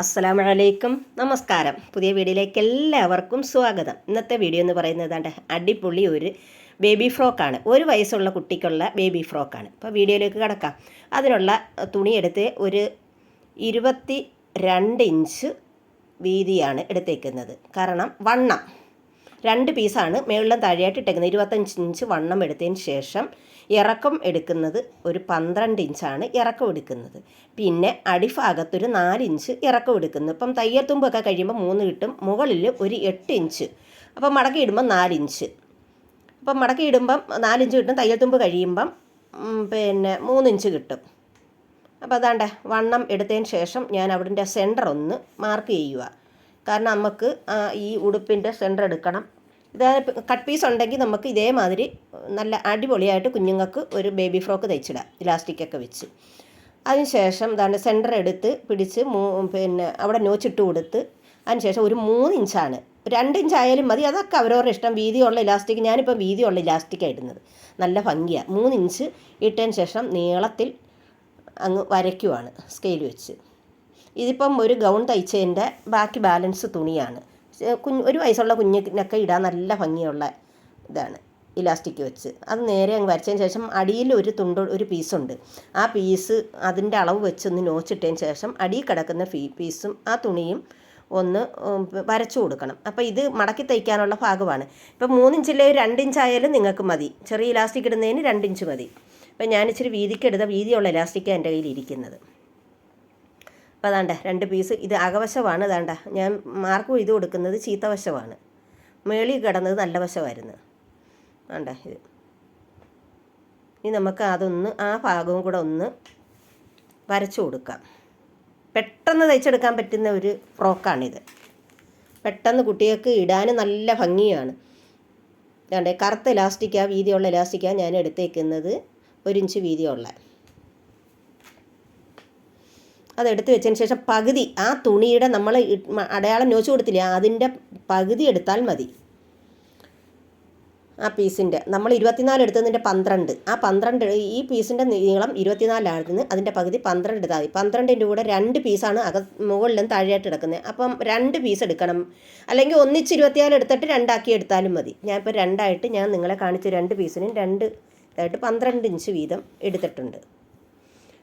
അസ്സലാമലൈക്കും. നമസ്കാരം. പുതിയ വീഡിയോയിലേക്ക് എല്ലാവർക്കും സ്വാഗതം. ഇന്നത്തെ വീഡിയോ എന്ന് പറയുന്നത് അടിപൊളി ഒരു ബേബി ഫ്രോക്കാണ്. ഒരു വയസ്സുള്ള കുട്ടിക്കുള്ള ബേബി ഫ്രോക്കാണ്. അപ്പോൾ വീഡിയോയിലേക്ക് കിടക്കാം. അതിനുള്ള തുണിയെടുത്ത് ഒരു ഇരുപത്തി രണ്ട് ഇഞ്ച് വീതിയാണ് എടുത്തേക്കുന്നത്. കാരണം വണ്ണം. രണ്ട് പീസാണ് മേളിലും താഴെയായിട്ട് ഇട്ടേക്കുന്നത്. ഇരുപത്തഞ്ച് ഇഞ്ച് വണ്ണം എടുത്തതിന് ശേഷം ഇറക്കം എടുക്കുന്നത് ഒരു പന്ത്രണ്ട് ഇഞ്ചാണ് ഇറക്കം എടുക്കുന്നത്. പിന്നെ അടിഭാഗത്തൊരു നാലിഞ്ച് ഇറക്കം എടുക്കുന്നു ഇപ്പം തയ്യൽ തുമ്പൊക്കെ കഴിയുമ്പോൾ മൂന്ന് കിട്ടും. മുകളിൽ ഒരു എട്ട് ഇഞ്ച്. അപ്പം മടക്കി ഇടുമ്പോൾ നാലിഞ്ച് അപ്പം മടക്കി ഇടുമ്പം നാലിഞ്ച് കിട്ടും. തയ്യൽ തുമ്പ് കഴിയുമ്പം പിന്നെ മൂന്നിഞ്ച് കിട്ടും. അപ്പോൾ അതാണ്ട് വണ്ണം എടുത്തതിന് ശേഷം ഞാൻ അവിടെ സെന്റർ ഒന്ന് മാർക്ക് ചെയ്യുക. കാരണം നമുക്ക് ഈ ഉടുപ്പിന്റെ സെന്റർ എടുക്കണം. ഇത് കട്ട് പീസ് ഉണ്ടെങ്കിൽ നമുക്ക് ഇതേമാതിരി നല്ല അടിപൊളിയായിട്ട് കുഞ്ഞുങ്ങൾക്ക് ഒരു ബേബി ഫ്രോക്ക് തയ്ച്ചിടാം ഇലാസ്റ്റിക്കൊക്കെ വെച്ച്. അതിനുശേഷം ഇതാണ് സെന്റർ എടുത്ത് പിടിച്ച് മൂ പിന്നെ അവിടെ നോച്ചിട്ട് കൊടുത്ത് അതിനുശേഷം ഒരു മൂന്ന് ഇഞ്ചാണ് രണ്ട് ഇഞ്ച് ആയാലും മതി. അതൊക്കെ അവരവരുടെ ഇഷ്ടം. വീതിയുള്ള ഇലാസ്റ്റിക് ഞാനിപ്പോൾ വീതിയുള്ള ഇലാസ്റ്റിക്കാണ് ഇടുന്നത്. നല്ല ഭംഗിയാണ് മൂന്ന് ഇഞ്ച് ഇട്ടതിന് ശേഷം നീളത്തിൽ അങ്ങ് വരയ്ക്കുവാണ് സ്കെയിൽ വെച്ച്. ഇതിപ്പം ഒരു ഗൗൺ തയ്ച്ചതിന്റെ ബാക്കി ബാലൻസ് തുണിയാണ്. കുഞ്ഞ് ഒരു വയസ്സുള്ള കുഞ്ഞിനൊക്കെ ഇടാൻ നല്ല ഭംഗിയുള്ള ഇതാണ് ഇലാസ്റ്റിക് വെച്ച്. അത് നേരെ അങ്ങ് വരച്ചതിന് ശേഷം അടിയിൽ ഒരു തുണ്ട് ഒരു പീസുണ്ട് ആ പീസ് അതിന്റെ അളവ് വെച്ച് ഒന്ന് നോച്ചിട്ടതിന് ശേഷം അടിയിൽ കിടക്കുന്ന ഫീ പീസും ആ തുണിയും ഒന്ന് വരച്ചു കൊടുക്കണം. അപ്പോൾ ഇത് മടക്കി തയ്ക്കാനുള്ള ഭാഗമാണ്. ഇപ്പം മൂന്നിഞ്ചിലെ രണ്ട് ഇഞ്ചായാലും നിങ്ങൾക്ക് മതി. ചെറിയ ഇലാസ്റ്റിക് ഇടുന്നതിന് രണ്ട് ഇഞ്ച് മതി. അപ്പം ഞാൻ ഇച്ചിരി വീതിക്ക് വീതിയുള്ള ഇലാസ്റ്റിക്കാണ് എന്റെ കയ്യിൽ ഇരിക്കുന്നത്. അപ്പോൾ അതാണ്ട രണ്ട് പീസ് ഇത് അകവശമാണ് അതാണ്ട ഞാൻ മാർക്ക് ഇത് കൊടുക്കുന്നത് ചീത്തവശമാണ് മേളി കിടന്നത് നല്ല വശമായിരുന്നു വേണ്ട ഇത്. ഇനി നമുക്ക് അതൊന്ന് ആ ഭാഗവും കൂടെ ഒന്ന് വരച്ചു കൊടുക്കാം. പെട്ടെന്ന് തയ്ച്ചെടുക്കാൻ പറ്റുന്ന ഒരു ഫ്രോക്കാണിത്. പെട്ടെന്ന് കുട്ടികൾക്ക് ഇടാൻ നല്ല ഭംഗിയാണ്. കറുത്ത ഇലാസ്റ്റിക്കാ വീതിയുള്ള ഇലാസ്റ്റിക്കാണ് ഞാൻ എടുത്തേക്കുന്നത് ഒരു ഇഞ്ച് വീതിയുള്ള അതെടുത്ത് വെച്ചതിന് ശേഷം പകുതി ആ തുണിയുടെ നമ്മൾ അടയാളം നോച്ചു കൊടുത്തില്ല അതിന്റെ പകുതി എടുത്താൽ മതി. ആ പീസിന്റെ നമ്മൾ ഇരുപത്തിനാല് എടുത്തതിന്റെ പന്ത്രണ്ട്. ആ പന്ത്രണ്ട് ഈ പീസിന്റെ നീളം ഇരുപത്തിനാലായിരുന്നു. അതിന്റെ പകുതി പന്ത്രണ്ട് എടുത്താൽ മതി. പന്ത്രണ്ടിന്റെ കൂടെ രണ്ട് പീസാണ് അക മുകളിലും താഴെയായിട്ട് എടുക്കുന്നത് അപ്പം രണ്ട് പീസ് എടുക്കണം. അല്ലെങ്കിൽ ഒന്നിച്ച് ഇരുപത്തിനാല് എടുത്തിട്ട് രണ്ടാക്കി എടുത്താലും മതി. ഞാൻ ഇപ്പോൾ രണ്ടായിട്ട് ഞാൻ നിങ്ങളെ കാണിച്ച രണ്ട് പീസിനും രണ്ട് ഇതായിട്ട് പന്ത്രണ്ട് ഇഞ്ച് വീതം എടുത്തിട്ടുണ്ട്.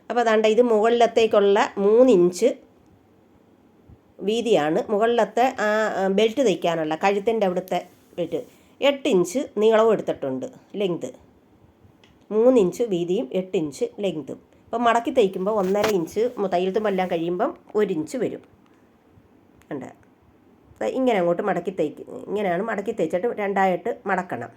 അപ്പോൾ അതാണ്ട് ഇത് മുകളിലത്തേക്കുള്ള മൂന്നിഞ്ച് വീതിയാണ്. മുകളിലത്തെ ആ ബെൽറ്റ് തയ്ക്കാനുള്ള കഴുത്തിന്റെ അവിടുത്തെ ബെൽറ്റ് എട്ട് ഇഞ്ച് നീളവും എടുത്തിട്ടുണ്ട് ലെങ്ത് മൂന്നിഞ്ച് വീതിയും എട്ട് ഇഞ്ച് ലെങ്തും അപ്പോൾ മടക്കി തയ്ക്കുമ്പോൾ ഒന്നര ഇഞ്ച് തയ്യൽ എല്ലാം കഴിയുമ്പം ഒരു ഇഞ്ച് വരും. ഉണ്ട് ഇങ്ങനെ അങ്ങോട്ട് മടക്കി തയ്ക്കും ഇങ്ങനെയാണ് മടക്കി തയ്ച്ചിട്ട് രണ്ടായിട്ട് മടക്കണം.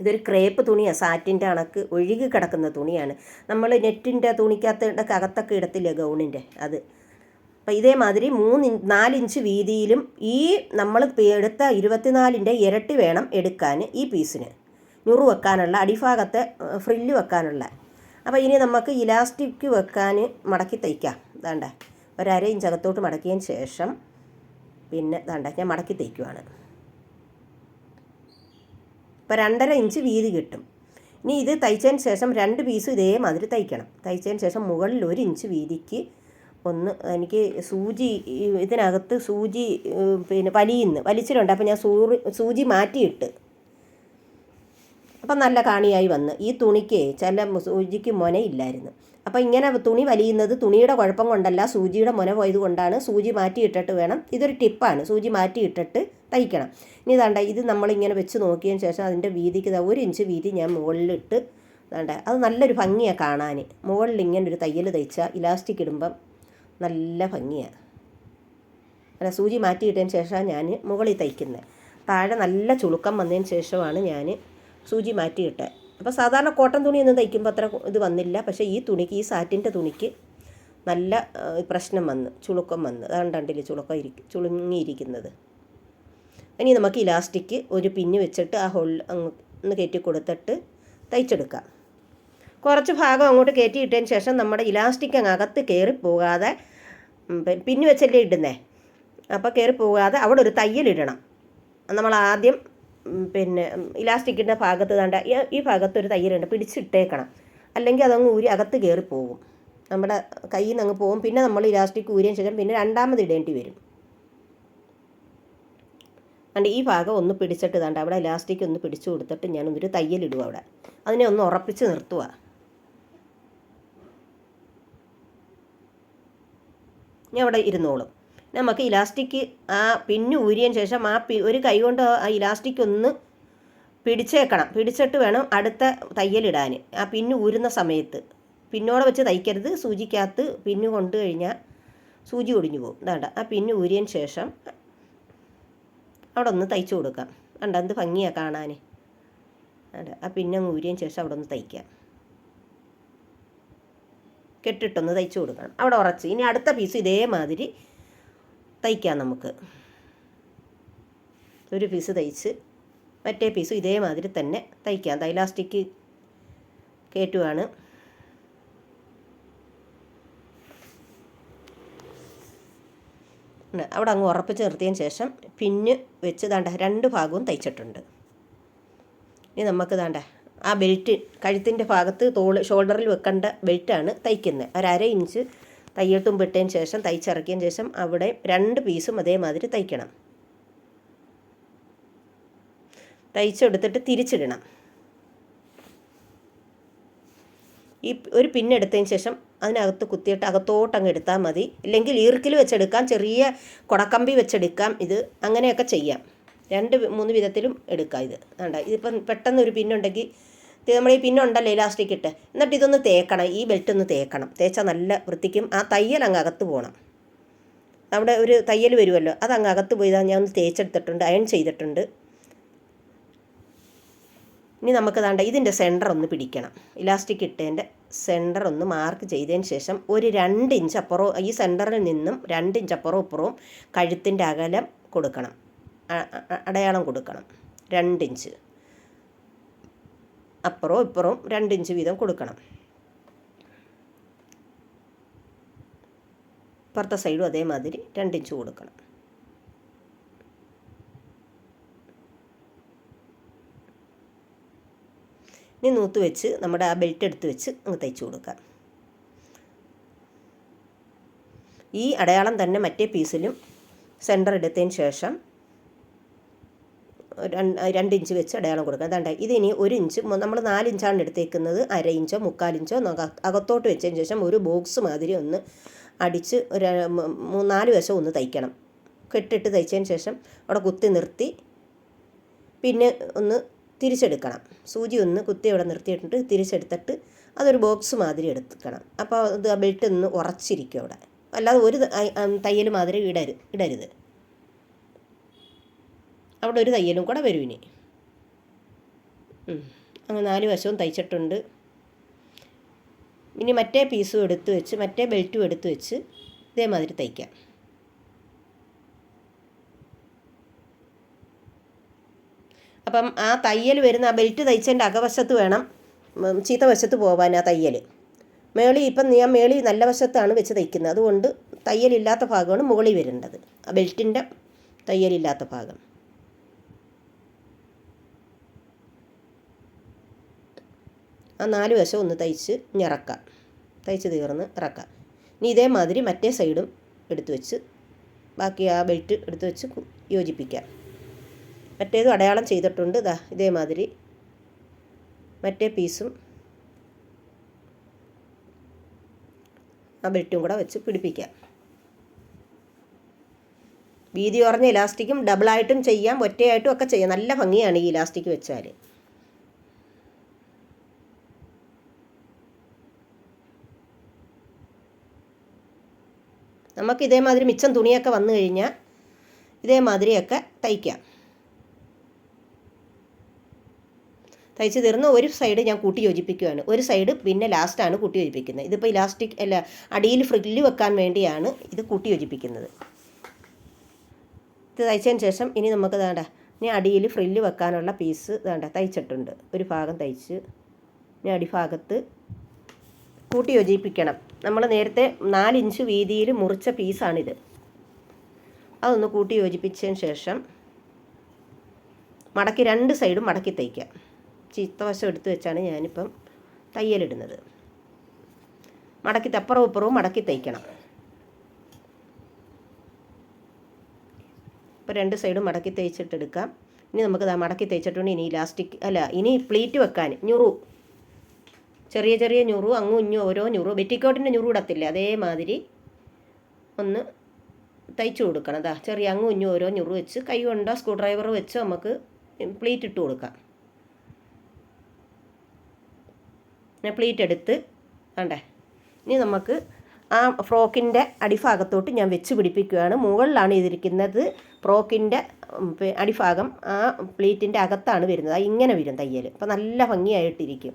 ഇതൊരു ക്രേപ്പ് തുണിയാണ് സാറ്റിന്റെ കണക്ക് ഒഴുകി കിടക്കുന്ന തുണിയാണ്. നമ്മൾ നെറ്റിന്റെ തുണിക്കകത്ത് അകത്തൊക്കെ ഇടത്തില്ലേ ഗൗണിന്റെ? അത്. അപ്പോൾ ഇതേമാതിരി മൂന്ന് നാലിഞ്ച് വീതിയിലും ഈ നമ്മൾ എടുത്ത ഇരുപത്തിനാലിന്റെ ഇരട്ടി വേണം എടുക്കാൻ ഈ പീസിന്. ഞുറു വെക്കാനുള്ള അടിഭാഗത്തെ ഫ്രില്ല് വെക്കാനുള്ള. അപ്പോൾ ഇനി നമുക്ക് ഇലാസ്റ്റിക് വെക്കാൻ മടക്കി തയ്ക്കാം. വേണ്ട ഒരര ഇഞ്ച് അകത്തോട്ട് മടക്കിയതിന് ശേഷം പിന്നെ വേണ്ട ഞാൻ മടക്കി തയ്ക്കുവാണ്. ഇപ്പോൾ രണ്ടര ഇഞ്ച് വീതി കിട്ടും. ഇനി ഇത് തയ്ച്ചതിന് ശേഷം രണ്ട് പീസ് ഇതേമാതിരി തയ്ക്കണം. തയ്ച്ചതിന് ശേഷം മുകളിൽ ഒരു ഇഞ്ച് വീതിക്ക് ഒന്ന് എനിക്ക് സൂചി ഇതിനകത്ത് സൂചി പിന്നെ വലിയുന്നു വലിച്ചിട്ടുണ്ട് അപ്പോൾ ഞാൻ സൂറി സൂചി മാറ്റിയിട്ട് അപ്പം നല്ല കാണിയായി വന്ന്. ഈ തുണിക്ക് ചില സൂചിക്ക് മുനയില്ലായിരുന്നു അപ്പോൾ ഇങ്ങനെ തുണി വലിയുന്നത് തുണിയുടെ കുഴപ്പം കൊണ്ടല്ല സൂചിയുടെ മുന പോയത് കൊണ്ടാണ് സൂചി മാറ്റിയിട്ടിട്ട് വേണം. ഇതൊരു ടിപ്പാണ്. സൂചി മാറ്റിയിട്ടിട്ട് തയ്ക്കണം. ഇനി ഇതാണ്ട ഇത് നമ്മളിങ്ങനെ വെച്ച് നോക്കിയതിന് ശേഷം അതിന്റെ വീതിക്ക് ഒരു ഇഞ്ച് വീതി ഞാൻ മുകളിലിട്ട് വേണ്ട അത് നല്ലൊരു ഭംഗിയാണ് കാണാൻ. മുകളിൽ ഇങ്ങനെ ഒരു തയ്യൽ തയ്ച്ചാൽ ഇലാസ്റ്റിക് ഇടുമ്പം നല്ല ഭംഗിയാണ് അല്ല സൂചി മാറ്റിയിട്ടതിന് ശേഷമാണ് ഞാൻ മുകളിൽ തയ്ക്കുന്നത് താഴെ നല്ല ചുളുക്കം വന്നതിന് ശേഷമാണ് ഞാൻ സൂചി മാറ്റിയിട്ട്. അപ്പോൾ സാധാരണ കോട്ടൺ തുണിയൊന്നും തയ്ക്കുമ്പോൾ അത്ര ഇത് വന്നില്ല. പക്ഷേ ഈ തുണിക്ക് ഈ സാറ്റിന്റെ തുണിക്ക് നല്ല പ്രശ്നം വന്ന് ചുളുക്കം വന്ന്. അതാണ് രണ്ടിൽ ചുളുക്കം ഇരിക്കും ചുളുങ്ങിയിരിക്കുന്നത്. ഇനി നമുക്ക് ഇലാസ്റ്റിക് ഒരു പിന്ന് വെച്ചിട്ട് ആ അങ്ങ് ഒന്ന് കയറ്റി കൊടുത്തിട്ട് തയ്ച്ചെടുക്കാം. കുറച്ച് ഭാഗം അങ്ങോട്ട് കയറ്റി ഇട്ടതിന് ശേഷം നമ്മുടെ ഇലാസ്റ്റിക് അങ്ങ് അകത്ത് കയറി പോകാതെ പിന്നു വെച്ചല്ലേ ഇടുന്നേ? അപ്പോൾ കയറി പോകാതെ അവിടെ ഒരു തയ്യലിടണം നമ്മൾ ആദ്യം പിന്നെ ഇലാസ്റ്റിക്കിന്റെ ഭാഗത്ത് കണ്ട ഈ ഭാഗത്ത് ഒരു തയ്യലുണ്ട് പിടിച്ചിട്ടേക്കണം. അല്ലെങ്കിൽ അതങ്ങ് ഊരി അകത്ത് കയറി പോകും നമ്മുടെ കയ്യിൽ നിന്ന് അങ്ങ് പോകും പിന്നെ നമ്മൾ ഇലാസ്റ്റിക് ഊരിയതിന് ശേഷം പിന്നെ രണ്ടാമത് ഇടേണ്ടി വരും. അതുകൊണ്ട് ഈ ഭാഗം ഒന്ന് പിടിച്ചിട്ട് താണ്ട് അവിടെ ഇലാസ്റ്റിക് ഒന്ന് പിടിച്ചു കൊടുത്തിട്ട് ഞാൻ ഒരു തയ്യലിടുക അവിടെ. അതിനെ ഒന്ന് ഉറപ്പിച്ച് നിർത്തുക ഞാൻ അവിടെ ഇരുന്നോളും. നമുക്ക് ഇലാസ്റ്റിക് ആ പിന്ന് ഊരിയതിന് ശേഷം ആ ഒരു കൈ കൊണ്ട് ആ ഇലാസ്റ്റിക് ഒന്ന് പിടിച്ചേക്കണം. പിടിച്ചിട്ട് വേണം അടുത്ത തയ്യലിടാൻ. ആ പിന്ന് ഊരുന്ന സമയത്ത്. പിന്നോടെ വെച്ച് തയ്ക്കരുത്. സൂചിക്കകത്ത് പിന്നു കൊണ്ടു കഴിഞ്ഞാൽ സൂചി ഒടിഞ്ഞു പോകും. വേണ്ട ആ പിന്ന് ഊരിയതിന് ശേഷം അവിടെ ഒന്ന് തയ്ച്ചു കൊടുക്കാം. വേണ്ട എന്ത് ഭംഗിയാണ് കാണാൻ. വേണ്ട ആ പിന്നെ ഊരിയതിന് ശേഷം അവിടെ ഒന്ന് തയ്ക്കാം. കെട്ടിട്ടൊന്ന് തയ്ച്ചു കൊടുക്കണം. അവിടെ ഉറച്ച്. ഇനി അടുത്ത പീസ് ഇതേമാതിരി തയ്ക്കാം നമുക്ക്. ഒരു പീസ് തയ്ച്ച് മറ്റേ പീസും ഇതേമാതിരി തന്നെ തയ്ക്കാം. തൈലാസ്റ്റിക് കയറ്റുവാണ്. അവിടെ അങ്ങ് ഉറപ്പിച്ച് നിർത്തിയതിന് ശേഷം പിന്ന് വെച്ച് ദാണ്ട രണ്ട് ഭാഗവും തയ്ച്ചിട്ടുണ്ട്. ഇനി നമുക്ക് ദാണ്ട ആ ബെൽറ്റ് കഴുത്തിന്റെ ഭാഗത്ത് തോൾ ഷോൾഡറിൽ വെക്കേണ്ട ബെൽറ്റാണ് തയ്ക്കുന്നത് ഒരര ഇഞ്ച് തയ്യൽ തുമ്പിട്ടതിന് ശേഷം തയ്ച്ചിറക്കിയതിന് ശേഷം അവിടെ രണ്ട് പീസും അതേമാതിരി തയ്ക്കണം. തയ്ച്ചെടുത്തിട്ട് തിരിച്ചിടണം. ഈ ഒരു പിന്നെടുത്തതിന് ശേഷം അതിനകത്ത് കുത്തിയിട്ട് അകത്തോട്ട് അങ്ങ് എടുത്താൽ മതി. ഇല്ലെങ്കിൽ ഈർക്കിൽ വെച്ചെടുക്കാം ചെറിയ കൊടക്കമ്പി വെച്ചെടുക്കാം. ഇത് അങ്ങനെയൊക്കെ ചെയ്യാം. രണ്ട് മൂന്ന് വിധത്തിലും എടുക്കാം ഇത്. വേണ്ട ഇതിപ്പം പെട്ടെന്ന് ഒരു പിന്നുണ്ടെങ്കിൽ നമ്മൾ ഈ പിന്നുണ്ടല്ലോ ഇലാസ്റ്റിക് ഇട്ട്. എന്നിട്ട് ഇതൊന്ന് തേക്കണം. ഈ ബെൽറ്റ് ഒന്ന് തേക്കണം. തേച്ചാൽ നല്ല വൃത്തിക്കും ആ തയ്യൽ അങ്ങ് അകത്ത് പോകണം അവിടെ ഒരു തയ്യൽ വരുമല്ലോ. അത് അങ്ങ് അകത്ത് പോയി ഞാൻ ഒന്ന് തേച്ചെടുത്തിട്ടുണ്ട്. അയൺ ചെയ്തിട്ടുണ്ട്. ഇനി നമുക്ക് താണ്ട ഇതിന്റെ സെന്റർ ഒന്ന് പിടിക്കണം. ഇലാസ്റ്റിക് ഇട്ടതിന്റെ സെന്റർ ഒന്ന് മാർക്ക് ചെയ്തതിന് ശേഷം ഒരു രണ്ട് ഇഞ്ച് അപ്പുറവും ഈ സെന്ററിൽ നിന്നും രണ്ട് ഇഞ്ച് അപ്പുറവും ഇപ്പുറവും കഴുത്തിന്റെ അകലം കൊടുക്കണം. അടയാളം കൊടുക്കണം. രണ്ട് ഇഞ്ച് അപ്പുറവും ഇപ്പുറവും രണ്ടിഞ്ച് വീതം കൊടുക്കണം. ഇപ്പുറത്തെ സൈഡും അതേമാതിരി രണ്ടിഞ്ച് കൊടുക്കണം. ഇനി നൂത്ത് വെച്ച് നമ്മുടെ ആ ബെൽറ്റ് എടുത്ത് വെച്ച് അങ്ങ് തയ്ച്ചു കൊടുക്കാം. ഈ അടയാളം തന്നെ മറ്റേ പീസിലും സെന്റർ എടുത്തതിന് ശേഷം രണ്ട് ഇഞ്ച് വെച്ച് അടയാളം കൊടുക്കുക അതാണ്ട് ഇതിനി ഒരു ഇഞ്ച് നമ്മൾ നാല് ഇഞ്ചാണ് എടുത്തേക്കുന്നത്. അര ഇഞ്ചോ മുക്കാലിഞ്ചോ അകത്തോട്ട് വെച്ചതിന് ശേഷം ഒരു ബോക്സ് മാതിരി ഒന്ന് അടിച്ച് ഒരു നാല് വശം ഒന്ന് തയ്ക്കണം. കെട്ടിട്ട് തയ്ച്ചതിന് ശേഷം അവിടെ കുത്തി നിർത്തി പിന്നെ ഒന്ന് തിരിച്ചെടുക്കണം. സൂചി ഒന്ന് കുത്തി അവിടെ നിർത്തിയിട്ടുണ്ട്. തിരിച്ചെടുത്തിട്ട് അതൊരു ബോക്സ് മാതിരി എടുക്കണം. അപ്പോൾ അത് ആ ബെൽറ്റ് ഒന്ന് ഉറച്ചിരിക്കും അവിടെ. അല്ലാതെ ഒരു തയ്യൽ മാതിരി ഇടരുത് ഇടരുത്. അവിടെ ഒരു തയ്യലും കൂടെ വരും ഇനി. അങ്ങനെ നാല് വശവും തയ്ച്ചിട്ടുണ്ട്. ഇനി മറ്റേ പീസും എടുത്തു വെച്ച് മറ്റേ ബെൽറ്റും എടുത്തു വെച്ച് ഇതേമാതിരി തയ്ക്കാം. അപ്പം ആ തയ്യൽ വരുന്ന ആ ബെൽറ്റ് തയ്ച്ചതിന്റെ അകവശത്ത് വേണം ചീത്ത വശത്ത് പോകാൻ ആ തയ്യൽ. മേളി ഇപ്പം ഞാൻ മേളി നല്ല വശത്താണ് വെച്ച് തയ്ക്കുന്നത്. അതുകൊണ്ട് തയ്യലില്ലാത്ത ഭാഗമാണ് മുകളിൽ വരേണ്ടത്. ആ ബെൽറ്റിന്റെ തയ്യലില്ലാത്ത ഭാഗം. ആ നാല് വശം ഒന്ന് തയ്ച്ച് ഞറക്കാം തയ്ച്ച് തീർന്ന് ഇറക്കാം ഇനി ഇതേമാതിരി മറ്റേ സൈഡും എടുത്തു വെച്ച് ബാക്കി ആ ബെൽറ്റ് എടുത്തു വെച്ച് യോജിപ്പിക്കാം മറ്റേതും അടയാളം ചെയ്തിട്ടുണ്ട്. ഇതാ ഇതേമാതിരി മറ്റേ പീസും ആ ബെൽറ്റും കൂടെ വെച്ച് പിടിപ്പിക്കാം വീതി കുറഞ്ഞ ഇലാസ്റ്റിക്കും ഡബിളായിട്ടും ചെയ്യാം ഒറ്റയായിട്ടും ഒക്കെ ചെയ്യാം. നല്ല ഭംഗിയാണ് ഈ ഇലാസ്റ്റിക് വെച്ചാൽ നമുക്ക് ഇതേമാതിരി മിച്ചം തുണിയൊക്കെ വന്നു കഴിഞ്ഞാൽ ഇതേമാതിരിയൊക്കെ തയ്ക്കാം. തയ്ച്ച് തീർന്ന് ഒരു സൈഡ് ഞാൻ കൂട്ടി യോജിപ്പിക്കുകയാണ് ഒരു സൈഡ് പിന്നെ ലാസ്റ്റാണ് കൂട്ടി യോജിപ്പിക്കുന്നത്. ഇതിപ്പോൾ ഇലാസ്റ്റിക് അല്ല അടിയിൽ ഫ്രില്ല് വെക്കാൻ വേണ്ടിയാണ് ഇത് കൂട്ടി യോജിപ്പിക്കുന്നത്. ഇത് തയ്ച്ചതിന് ശേഷം ഇനി നമുക്ക് വേണ്ട ഇനി അടിയിൽ ഫ്രില്ല് വെക്കാനുള്ള പീസ് വേണ്ട തയ്ച്ചിട്ടുണ്ട്. ഒരു ഭാഗം തയ്ച്ച് ഇനി അടിഭാഗത്ത് കൂട്ടി യോജിപ്പിക്കണം. നമ്മൾ നേരത്തെ നാലിഞ്ച് വീതിയിൽ മുറിച്ച പീസാണിത്. അതൊന്ന് കൂട്ടി യോജിപ്പിച്ചതിന് ശേഷം മടക്കി രണ്ട് സൈഡും മടക്കി തയ്ക്കാം ചീത്തവശം എടുത്തു വെച്ചാണ് ഞാനിപ്പം തയ്യലിടുന്നത്. മടക്കി അപ്പുറവും ഇപ്പുറവും മടക്കി തയ്ക്കണം ഇപ്പോൾ രണ്ട് സൈഡും മടക്കി തയ്ച്ചിട്ടെടുക്കാം ഇനി നമുക്ക് മടക്കി തയ്ച്ചിട്ടുണ്ട് ഇനി ഇലാസ്റ്റിക് അല്ല ഇനി പ്ലീറ്റ് വെക്കാൻ. ഞുറു ചെറിയ ചെറിയ ഞുറു അങ്ങും ഇഞ്ഞും ഓരോ ഞുറു. ബെറ്റിക്കോട്ടിന്റെ ഞുറു ഇടത്തില്ല? അതേമാതിരി ഒന്ന് തയ്ച്ചു കൊടുക്കണം. അതാ ചെറിയ അങ്ങും ഇഞ്ഞും ഓരോ ഞുറു വെച്ച് കൈ കൊണ്ടോ സ്ക്രൂ ഡ്രൈവർ വെച്ച് നമുക്ക് പ്ലീറ്റ് ഇട്ട് കൊടുക്കാം. ഞാൻ പ്ലീറ്റ് എടുത്ത് വേണ്ടേ ഇനി നമുക്ക് ആ ഫ്രോക്കിന്റെ അടിഭാഗത്തോട്ട് ഞാൻ വെച്ച് പിടിപ്പിക്കുകയാണ്. മുകളിലാണ് ഇതിരിക്കുന്നത് ഫ്രോക്കിന്റെ അടിഭാഗം. ആ പ്ലീറ്റിന്റെ അകത്താണ് വരുന്നത്. ഇങ്ങനെ വരും തയ്യൽ അപ്പോൾ നല്ല ഭംഗിയായിട്ടിരിക്കും.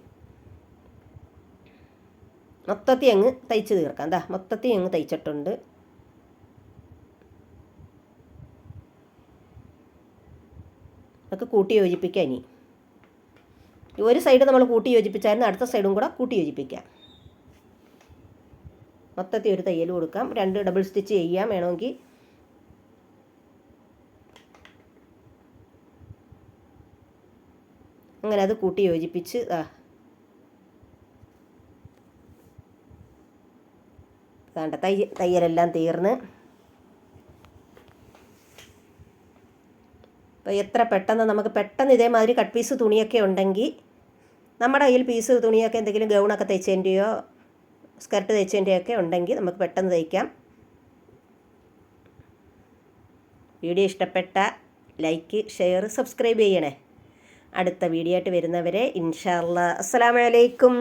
മൊത്തത്തിൽ അങ്ങ് തയ്ച്ച് തീർക്കാം. എന്താ മൊത്തത്തിൽ അങ്ങ് തയ്ച്ചിട്ടുണ്ട്. നമുക്ക് കൂട്ടി യോജിപ്പിക്കാം ഇനി. ഒരു സൈഡ് നമ്മൾ കൂട്ടി യോജിപ്പിച്ചായിരുന്നു അടുത്ത സൈഡും കൂടെ കൂട്ടി യോജിപ്പിക്കാം. മൊത്തത്തിൽ ഒരു തയ്യൽ കൊടുക്കാം. രണ്ട് ഡബിൾ സ്റ്റിച്ച് ചെയ്യാം വേണമെങ്കിൽ അങ്ങനെ അത് കൂട്ടി യോജിപ്പിച്ച് ആ വേണ്ട തയ്യ തയ്യലെല്ലാം തീർന്ന്. അപ്പോൾ എത്ര പെട്ടെന്ന് നമുക്ക് പെട്ടെന്ന് ഇതേമാതിരി കട്ട് പീസ് തുണിയൊക്കെ ഉണ്ടെങ്കിൽ നമ്മുടെ കയ്യിൽ പീസ് തുണിയൊക്കെ എന്തെങ്കിലും ഗൗണൊക്കെ തയ്ച്ചതിന്റെയോ സ്കർട്ട് തയ്ച്ചതിന്റെയൊക്കെ ഉണ്ടെങ്കിൽ നമുക്ക് പെട്ടെന്ന് തയ്ക്കാം. വീഡിയോ ഇഷ്ടപ്പെട്ട ലൈക്ക് ഷെയർ സബ്സ്ക്രൈബ് ചെയ്യണേ. അടുത്ത വീഡിയോ ആയിട്ട് വരുന്നവരെ ഇൻഷാല്ല അസ്സലാമലൈക്കും